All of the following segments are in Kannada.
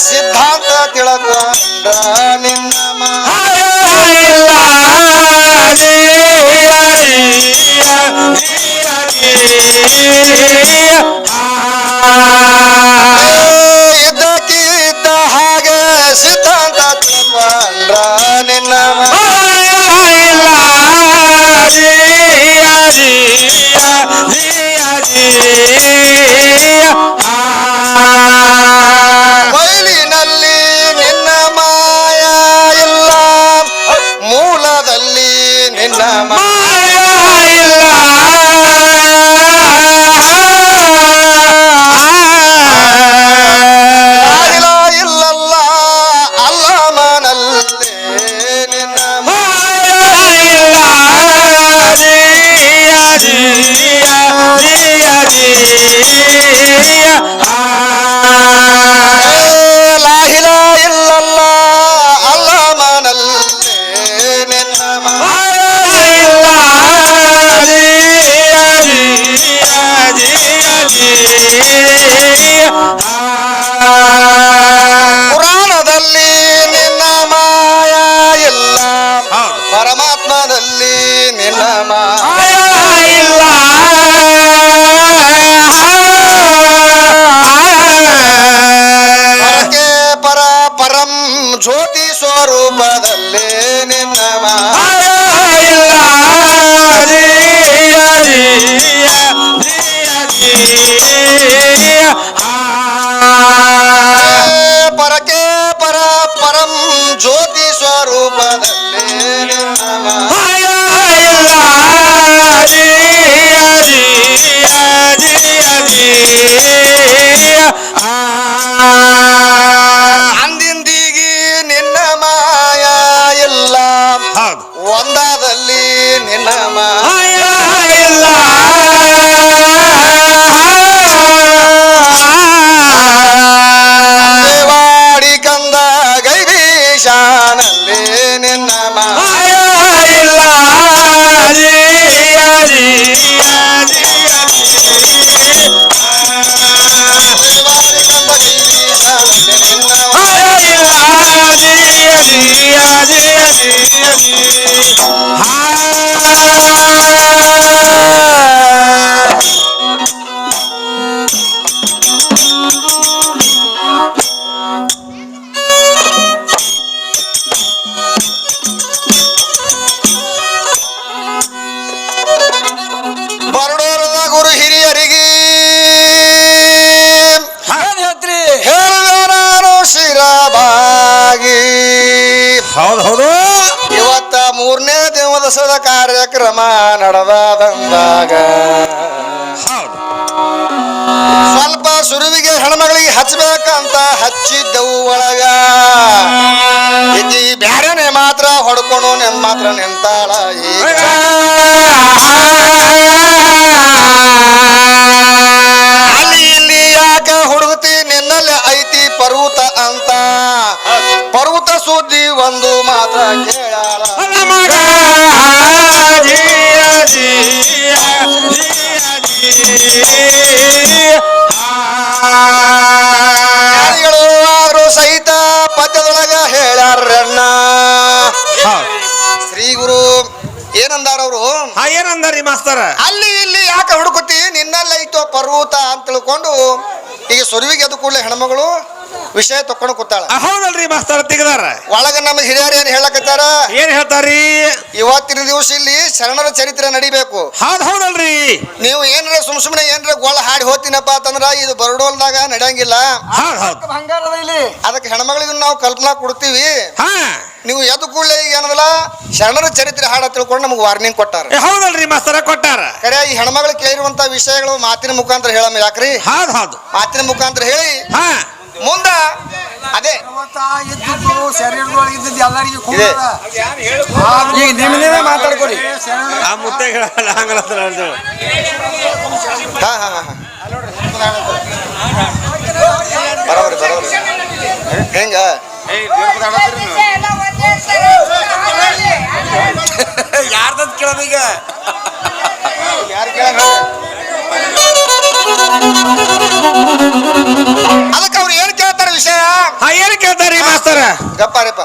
ಸಿದ್ಧಾಂತ ತಿಳಕೊಂಡ ನಿನ್ನ ಇದಕ್ಕಿದ್ದ ಹಾಗೆ ಸಿದ್ಧಾಂತ ತಿಳ್ಕೊಂಡ ನಿನ್ನ Yeah. நிலமா ಹೌದು ಹೌದು. ಇವತ್ತ ಮೂರನೇ ದಿವಸದ ಕಾರ್ಯಕ್ರಮ ನಡೆದಾದಂದಾಗ. ಹೌದು. ಸ್ವಲ್ಪ ಸುರುವಿಗೆ ಹೆಣ್ಮಗಳಿಗೆ ಹಚ್ಚಬೇಕಂತ ಹಚ್ಚಿದ್ದವು ಒಳಗ. ಇದ್ದಿ ಬ್ಯಾರನೆ ಮಾತ್ರ ಹೊಡ್ಕೊಂಡು ನೆನ್ ಮಾತ್ರ ನಿಂತಾಳ ಈಗ. ಏನಂದಾರಿ ಮಾಸ್ತರ? ಅಲ್ಲಿ ಇಲ್ಲಿ ಯಾಕೆ ಹುಡುಕುತ್ತಿ? ನಿನ್ನಲ್ಲೈತೋ ಪರ್ವತ ಅಂತ ತಿಳ್ಕೊಂಡು. ಈಗ ಸುರುವಿಗೆ ಅದು ಕೂಡಲೇ ಹೆಣ್ಮಗಳು. ವಿಷಯ ತಕೊಂಡು ಕೂತಾಳ. ಹೌದಲ್ರಿ ಮಾಸ್ತರ ತೆಗದಾರ. ಒಳಗ ನಮ್ಮ ಹಿರಿಯರು ಏನ್ ಹೇಳಕತ್ತಾರ? ಏನ್ ಹೇಳ್ತಾರಿ ಇವತ್ತಿನ ದಿವಸ ಇಲ್ಲಿ ಶರಣರ ಚರಿತ್ರೆ ನಡಿಬೇಕು. ಹೌದ್ ಹೌದಲ್ರಿ. ನೀವು ಏನ್ರ ಸುಮ್ ಸುಮ್ನೆ ಏನ್ರ ಗೋಳ ಹಾಡಿ ಹೋತಿನಪ್ಪ ಅಂತಂದ್ರ ಇದು ಬರಡೋಲ್ದಾಗ ನಡೆಯಂಗಿಲ್ಲ. ಹೌದ್ ಹೌದ್. ಬಂಗಾರದ ಇಲ್ಲಿ. ಅದಕ್ಕೆ ಹೆಣ್ಮಗಳಿಗೆ ನಾವು ಕಲ್ಪನಾ ಕೊಡ್ತೀವಿ. ಹಾ. ನೀವು ಎದ್ದು ಕೂಡಲೇ ಈಗ ಏನದಲ್ಲ ಶರಣರ ಚರಿತ್ರೆ ಹಾಡ ತಿಳ್ಕೊಂಡು ನಮ್ಗೆ ವಾರ್ನಿಂಗ್ ಕೊಟ್ಟಾರ. ಏ, ಹೌದಲ್ರಿ ಮಾಸ್ತರ ಕೊಟ್ಟಾರ. ಕರೆ ಈ ಹೆಣ್ಮಗಳು ಕೇಳಿರುವಂತ ವಿಷಯಗಳು ಮಾತಿನ ಮುಖಾಂತರ ಹೇಳಮ್ ಯಾಕ್ರಿ? ಹೌದ್ ಹೌದು. ಮಾತಿನ ಮುಖಾಂತರ ಹೇಳಿ. ಹಾ. ಮುಂದ ಅದೇ ಇದ್ದಿದ್ದು ಶರೀರದೊಳಗೆ ಇದ್ದಿದ್ದು ಎಲ್ಲರಿಗೂ ಇದೆ. ಈಗ ನಿಮ್ ನೀವೇ ಮಾತಾಡ್ಕೊರಿ ಆ ಮುತ್ತೆ ಹೇಳಲ್ಲ ಹಂಗಲ್ಲ ಅಂತ ಹೇಳಿ. ಹಾ ಹಾ ಹಾ ಹಾ. ಬರೋಬ್ರಿ ಬರೋಬ್ರಿ ಹೆಂಗ ಯಾರ್ದದ್ ಕೇಳೋದೀಗ ಯಾರು ಕೇಳ ಅದಕ್ಕೆ ಅವ್ರು ಏನ್ ಕೇಳ್ತಾರ ವಿಷಯ? ಹಾ ಏನ್ ಕೇಳ್ತಾರಿ ಮಾಸ್ತರ? ಗಪ್ಪಾರಿಪ್ಪ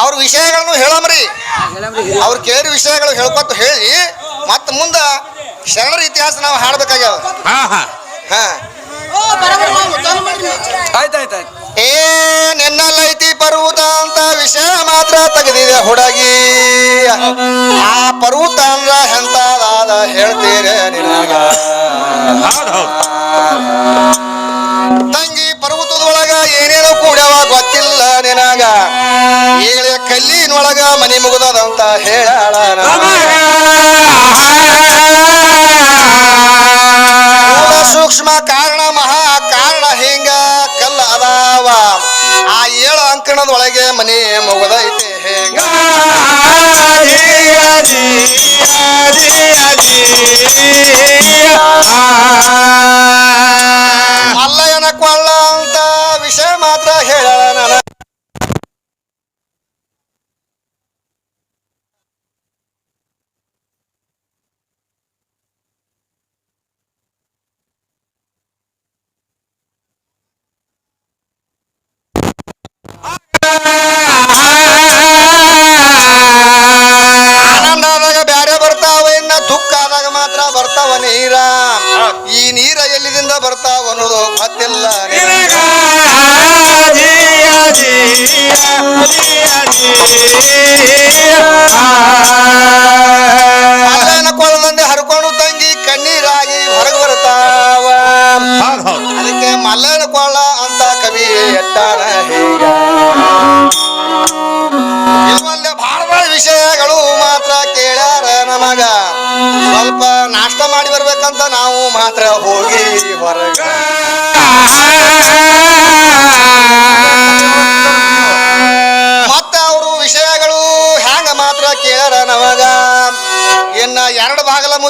ಅವ್ರ ವಿಷಯಗಳನ್ನು ಹೇಳಮ್ರಿ. ಅವ್ರು ಕೇಳಿ ವಿಷಯಗಳು ಹೇಳ್ಕೊತ ಹೇಳಿ ಮತ್ತ ಮುಂದ ಶರಣರ ಇತಿಹಾಸ ನಾವು ಹಾಡ್ಬೇಕಾಗ್ಯಾವ. ಹಾ ಹಾ. ಹಾ. ಆಯ್ತಾಯ್ತಾಯ್ತು ಏ ನಿನ್ನಲ್ಲೈತಿ ಪರ್ವತ ಅಂತ ವಿಷಯ ಮಾತ್ರ ತೆಗೆದಿದೆ ಹುಡುಗಿ. ಆ ಪರ್ವತ ಅಂದ್ರ ಎಂತದಾದ ಹೇಳ್ತೀರ ನಿನಗ? ತಂಗಿ ಪರ್ವತದೊಳಗ ಏನೇನೋ ಕೂಡ್ಯಾವ ಗೊತ್ತಿಲ್ಲ ನಿನಗ. ಈಗಲೇ ಕಲ್ಲಿನೊಳಗ ಮನಿ ಮುಗಿದದಂತ ಹೇಳಾಳ ಮನೆ ಮನಿ ಮುಗುದೈತಿ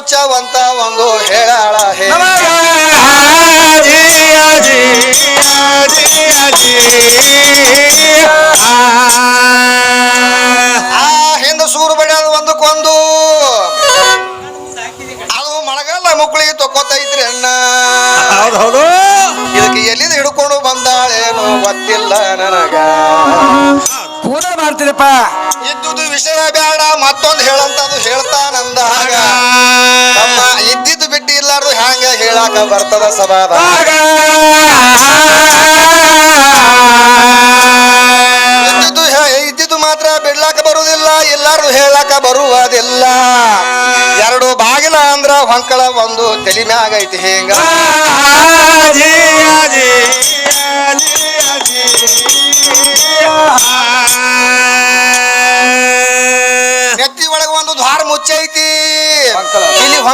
ಮುಚ್ಚವಂತ ಒಂದು ಹೇಳಾಳ ಹೇ. ಆ. ಹಿಂದ ಸೂರು ಬಡಿಯೋದು ಒಂದಕ್ಕೊಂದು ಅದು ಮಳಗಲ್ಲ ಮಕ್ಕಳಿಗೆ ತಕ್ಕೊತೈತ್ರಿ ಅಣ್ಣ. ಹೌದೌದು ಹೌದು. ಇದಕ್ಕೆ ಎಲ್ಲಿಂದ ಹಿಡ್ಕೊಂಡು ಬಂದಾಳೇನು ಗೊತ್ತಿಲ್ಲ ನನಗ. ಮಾಡ್ತಿದಪ್ಪ ಇದ್ದುದು ವಿಷಯ ಬೇಡ ಮತ್ತೊಂದು ಹೇಳಂತದು ಹೇಳ್ತಾನಂದಾಗ ಬಿಟ್ಟು ಹ್ಯಾಂಗ ಹೇಳಾಕ ಬರ್ತದ ಸಭಾದ ಇದ್ದಿದ್ದು ಇದ್ದಿದ್ದು ಮಾತ್ರ ಬಿಡ್ಲಾಕ ಬರುವುದಿಲ್ಲ ಎಲ್ಲಾರು ಹೇಳಾಕ ಬರುವುದಿಲ್ಲ. ಎರಡು ಬಾಗಿಲ ಅಂದ್ರ ಹೊಂಕಳ ಒಂದು ತಲಿ ಮ್ಯಾಗ ಐತಿ ಹಿಂಗ.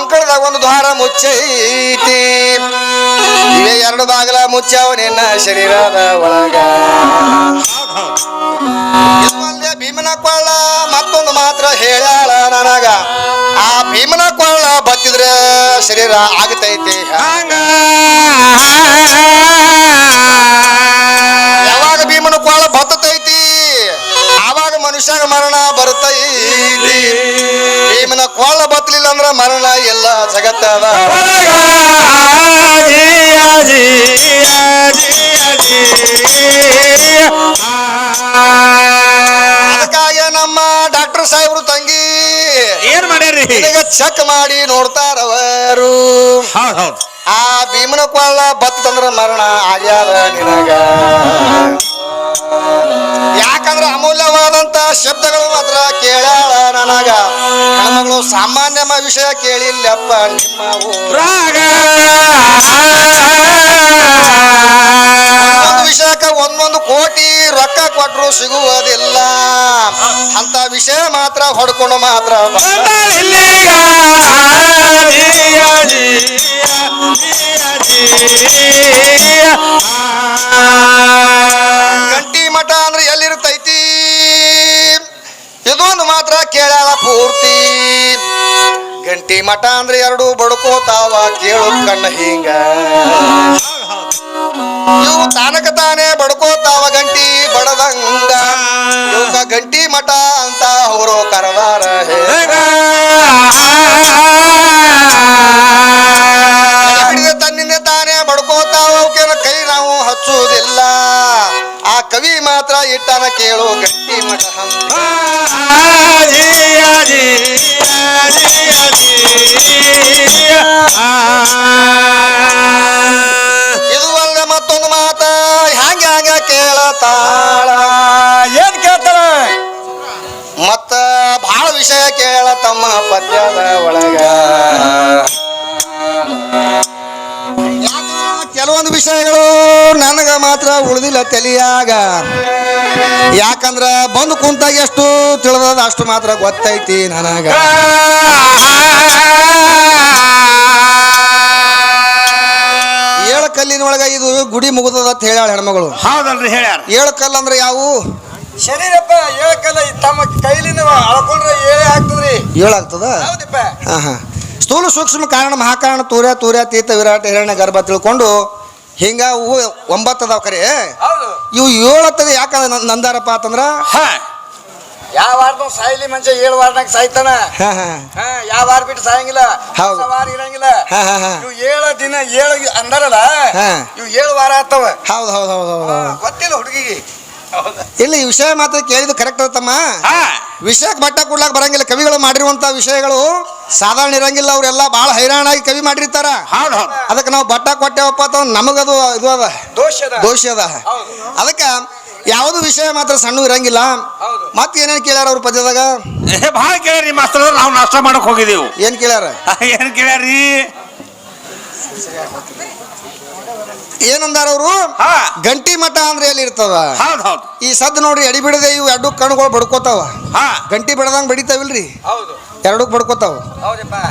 ಇಲ್ಲಿ ಒಂದು ದ್ವಾರ ಮುಚ್ಚೈತಿ. ಇವೇ ಎರಡು ಬಾಗಿಲ ಮುಚ್ಚಾವ ನಿನ್ನ ಶರೀರದ ಒಳಗ. ಭೀಮನ ಕೊಳ್ಳ ಮತ್ತೊಂದು ಮಾತ್ರ ಹೇಳ್ಯಾಳ ನನಗ. ಆ ಭೀಮನ ಕೊಳ್ಳ ಬತ್ತಿದ್ರೆ ಶರೀರ ಆಗತೈತಿ. ಯಾವಾಗ ಭೀಮನ ಕೊಳ್ಳ ಬತ್ತೈತಿ ಆವಾಗ ಮನುಷ್ಯನ ಮರಣ ಮರಣ ಎಲ್ಲ ಜಗತ್ತದ. ಅದಕ್ಕಾಗಿ ನಮ್ಮ ಡಾಕ್ಟರ್ ಸಾಹೇಬ್ರು ತಂಗಿ ಏನ್ ಮಾಡ್ಯಾರಿ ಈಗ ಚೆಕ್ ಮಾಡಿ ನೋಡ್ತಾರವರು. ಆ ಭೀಮನ ಕೊಳ್ಳ ಬತ್ತಂದ್ರ ಮರಣ ಆಗ್ಯಾದ ನಿನಗ. ಯಾಕಂದ್ರ ಅಮೂಲ್ಯವಾದಂತ ಶಬ್ದಗಳು ಮಾತ್ರ ಕೇಳಾಳ ನನಗ. ಹೆಣ್ಮಗಳು ಸಾಮಾನ್ಯ ವಿಷಯ ಕೇಳಿಲ್ಲಪ್ಪ ನಿಮ್ಮ ರಾಗ. ಒಂದು ವಿಷಯಕ್ಕ ಒಂದೊಂದು ಕೋಟಿ ರೊಕ್ಕ ಕೊಟ್ಟರು ಸಿಗುವುದಿಲ್ಲ. ಅಂತ ವಿಷಯ ಮಾತ್ರ ಹೊಡ್ಕೊಂಡು ಮಾತ್ರ ಪೂರ್ತಿ. ಗಂಟಿ ಮಠ ಅಂದ್ರೆ ಎರಡು ಬಡ್ಕೋತಾವ ಕೇಳು ಕಣ್ಣ ಹಿಂಗ. ಇವು ತಾನಕ ತಾನೇ ಬಡ್ಕೋತಾವ ಗಂಟಿ ಬಡದಂಗ. ಇವಕ ಗಂಟಿ ಮಠ ಅಂತ ಅವರು ಕರದಾರ ತನ್ನಿಂದ ತಾನೇ ಕೈ ನಾವು ಹಚ್ಚುವುದಿಲ್ಲ. ಆ ಕವಿ ಮಾತ್ರ ಇಟ್ಟನ ಕೇಳು ಗಟ್ಟಿ ಮಠ ತಮ್ಮ ಪದ್ಯದ ಒಳಗ. ಕೆಲವೊಂದು ವಿಷಯಗಳು ನನಗ ಮಾತ್ರ ಉಳಿದಿಲ್ಲ ತಲಿಯಾಗ. ಯಾಕಂದ್ರ ಬಂದು ಕುಂತಾಗ ಎಷ್ಟು ತಿಳಿದದ ಅಷ್ಟು ಮಾತ್ರ ಗೊತ್ತೈತಿ ನನಗ. ಏಳ ಕಲ್ಲಿನೊಳಗ ಇದು ಗುಡಿ ಮುಗಿದದ ಅಂತ ಹೇಳ್ಯಾಳ ಹೆಣ್ಮಗಳು. ಹೌದಲ್ರಿ ಹೇಳ್ಯಾರ. ಏಳು ಕಲ್ಲಂದ್ರೆ ಯಾವುವು ಶರೀರಪ್ಪ ಹೇಳಕಲ್ಲ ತಮ್ಮ ಕೈಲಿನ ಅಳ್ಕೊಂಡ್ರೆ ಏಳೆ ಆಗ್ತದ್ರಿ. ಏಳಾಗ್ತದ? ಹೌದಪ್ಪ. ಹಾ ಹಾ. ಸ್ಥೂಲ ಸೂಕ್ಷ್ಮ ಕಾರಣ ಮಹಾಕಾರಣ ತೂರ್ಯ ತೂರ್ಯ ತೀರ್ಥ ವಿರಾಟ ಹಿರಣ್ಯ ಗರ್ಭ ತಿಳ್ಕೊಂಡು ಹಿಂಗ ಅವು ಒಂಬತ್ತು ಅದಾವ ಕರೆ. ಹೌದು. ಇವು ಏಳು ಹತ್ತದ ಯಾಕಂದ್ರೆ ನಂದಾರಪ್ಪ ಅಂತಂದ್ರ? ಯಾವ ವಾರದ ಸಾಯ್ಲಿ ಮನುಷ್ಯ ಏಳು ವಾರನಾಗ ಸಾಯ್ತಾನ? ಹಾ ಹಾ. ಹಾ ಯಾವ ವಾರ ಬಿಟ್ಟು ಸಾಯಂಗಿಲ್ಲ? ಹೌದು. ವಾರ ಇರಂಗಿಲ್ಲ? ಹಾ ಹಾ ಹಾ. ಇವು ಏಳು ದಿನ ಏಳು ಅಂದಾರಲ್ಲ. ಇವು ಏಳು ವಾರ ಆಗ್ತಾವ. ಹೌದು ಹೌದು ಹೌದು ಹೌದು ಗೊತ್ತಿಲ್ಲ ಹುಡುಗಿಗೆ. ಇಲ್ಲ ಈ ವಿಷಯ ಮಾತ್ರ ಕೇಳಿದ್ದು ಕರೆಕ್ಟ್ ತಮ್ಮ? ವಿಷಯಕ್ಕೆ ಬಟ್ಟ ಕೊಡ್ಲಾಕ್ ಬರಂಗಿಲ್ಲ. ಕವಿಗಳು ಮಾಡಿರುವಂತ ವಿಷಯಗಳು ಸಾಧಾರಣ ಇರಂಗಿಲ್ಲ. ಅವರೆಲ್ಲ ಬಹಳ ಹೈರಾಣಾಗಿ ಕವಿ ಮಾಡಿರ್ತಾರ. ಅದಕ್ಕೆ ನಾವು ಬಟ್ಟ ಕೊಟ್ಟೇವಪ್ಪ ಅಂತ ನಮಗದು ಇದು ಅದ. ದೋಷ ಅದ. ಅದಕ್ಕೆ ಯಾವುದು ವಿಷಯ ಮಾತ್ರ ಸಣ್ಣ ಇರಂಗಿಲ್ಲ. ಮತ್ತೆ ಏನೇನ್ ಕೇಳ್ಯಾರ ಅವ್ರ ಪದ್ಯದಾಗ? ಏ ಭಾಳ ಕೇಳ್ಯಾರಿ ಮಾಸ್ತರ್ ನಾವು ನಾಷ್ಟ ಮಾಡಕ್ ಹೋಗಿದೀವಿ ಏನ್ ಕೇಳ್ಯಾರ? ಏನ್ ಕೇಳ್ಯಾರಿ ಏನಂದಾರ ಅವರು? ಗಂಟಿ ಮಠ ಅಂದ್ರೆ ಎಲ್ಲಿ ಇರ್ತದ ಈ ಸದ್ ನೋಡ್ರಿ ಎಡಿ ಬಿಡದೆ ಇವು ಎರಡು ಕಣ್ಗಳು ಬಡ್ಕೋತಾವ. ಹಾ. ಗಂಟಿ ಬಡದಂಗ್ ಬಡಿತಾವಿಲ್ರಿ? ಹೌದು. ಎರಡಕ್ಕೆ ಬಡ್ಕೋತಾವ.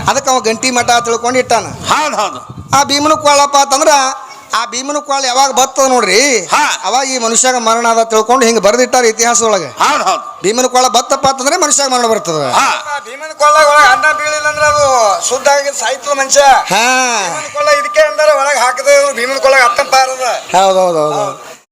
ಅದಕ್ಕೆ ಅವ ಗಂಟಿ ಮಠ ತಿಳ್ಕೊಂಡು ಇಟ್ಟಾನ. ಹೌದ್ ಆ ಭೀಮನ ಕೋಳಪ್ಪ ಅಂತಂದ್ರ ಆ ಭೀಮನ ಕ್ವಾಳ ಯಾವಾಗ ಬತ್ತದ ನೋಡ್ರಿ? ಹಾ. ಅವಾಗ ಈ ಮನುಷ್ಯಾಗ ಮರಣ ಅದ ತಿಳ್ಕೊಂಡು ಹಿಂಗ ಬರ್ದಿಟ್ಟಾರ ಇತಿಹಾಸದೊಳಗ. ಹೌದು ಹೌದು. ಭೀಮನ ಬತ್ತಪ್ಪ ಅಂತಂದ್ರೆ ಮನುಷ್ಯಾಗ ಮರಣ ಬರ್ತದ. ಹಾ. ಭೀಮನ ಕೊಳ್ಳ ಒಳಗೆ ಅನ್ನ ಬೀಳಿಲ್ಲ ಅಂದ್ರೆ ಅದು ಶುದ್ಧ ಆಗಿ ಸಾಯ್ತದ ಮನುಷ್ಯ. ಹಾ. ಭೀಮನ ಕೊಳ್ಳ ಇದಕ್ಕೆ ಅಂದ್ರೆ ಒಳಗೆ ಹಾಕದ ಭೀಮನ ಕೊಳ್ಳಗ ಹೌದು ಹೌದು ಹೌದೌದು ಹೌದು.